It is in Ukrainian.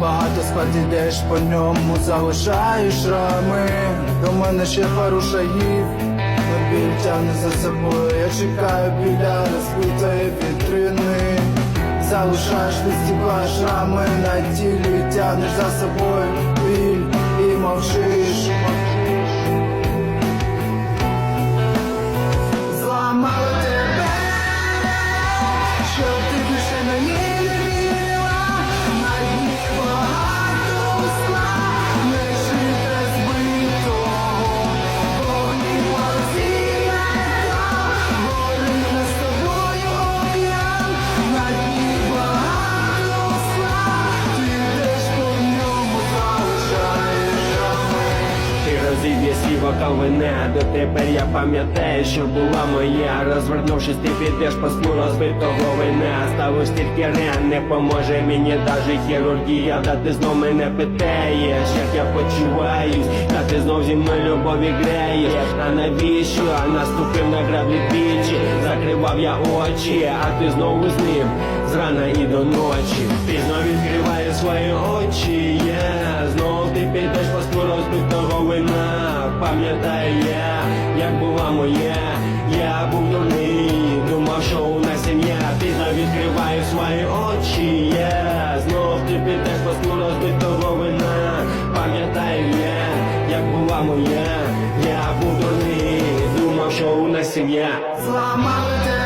багато спад ідеш по ньому, залишаєш рами. До мене ще пару шагів, но біль тягне за собою. Я чекаю біля розбитої вітрини. Залишаєш, відстібаєш рами на тілі, тягнеш за собою біль і мовчиш. Вокал вина Дотепер я пам'ятаю, що була моя. Розвернувшись, ти підеш по сну розбитого вина. Ставиш тільки ран, не поможе мені даже хірургія. Та ти знов мене питаєш, як я почуваюсь. Та ти знов зі мною любові граєш А навіщо? А наступив на граблі двічі Закривав я очі, а ти знову з ним. Зрана і до ночі. Ти знов відкриваєш свої очі, yeah. Знов ти підеш по сну розбитого я, як була моя Я був дурний, думав, що у нас сім'я. Ти знов відкриваєш свої очі, я Знов ти підеш по сну розбитого вина. Пам'ятаю я, як була моя Я був дурний, думав, що у нас сім'я. Зламали